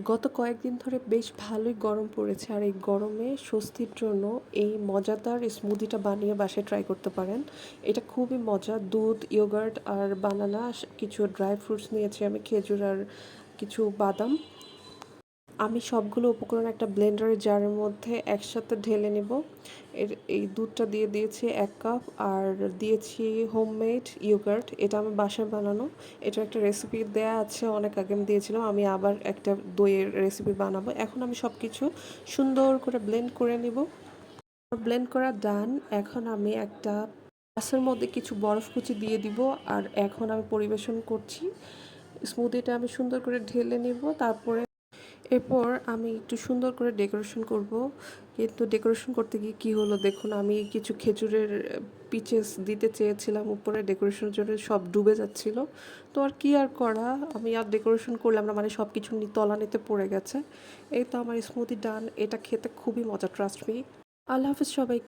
গত কয়েকদিন ধরে বেশ ভালোই গরম পড়েছে আর এই গরমে স্বস্তির জন্য এই মজাদার স্মুদিটা বানিয়ে বাসায় ট্রাই করতে পারেন। এটা খুবই মজা। দুধ ইয়োগার্ট আর বানানা, কিছু ড্রাই ফ্রুটস নিয়েছি আমি, খেজুর আর কিছু বাদাম। আমি সবগুলো উপকরণ একটা ব্লেন্ডারের জারের মধ্যে একসাথে ঢেলে নেব। এর, এই দুধটা দিয়ে দিয়েছি এক কাপ আর দিয়েছি হোমমেড ইয়োগার্ট এটা আমি বাসায় বানানো। এটা একটা রেসিপি দেয়া আছে, অনেক আগে আমি দিয়েছিলাম। আমি আবার একটা দইয়ের রেসিপি বানাবো। এখন আমি সব কিছু সুন্দর করে ব্লেন্ড করে নেব। ব্লেন্ড করা ডান এখন আমি একটা গ্লাসের মধ্যে কিছু বরফ কুচি দিয়ে দিব আর এখন আমি পরিবেশন করছি। স্মুদিটা আমি সুন্দর করে ঢেলে নেব। তারপরে এরপর আমি একটু সুন্দর করে ডেকোরেশন করব। কিন্তু ডেকোরেশন করতে গিয়ে কী হলো দেখুন, আমি কিছু খেজুরের পিচেস দিতে চেয়েছিলাম উপরে ডেকোরেশনের জন্য সব ডুবে যাচ্ছিল। তো আর কি আর করা? আমি আর ডেকোরেশন করলাম না মানে সব কিছু তলানিতে পড়ে গেছে। এই তো আমার স্মুদি ডান এটা খেতে খুবই মজা ট্রাস্ট মি আল্লাহ হাফিজ সবাই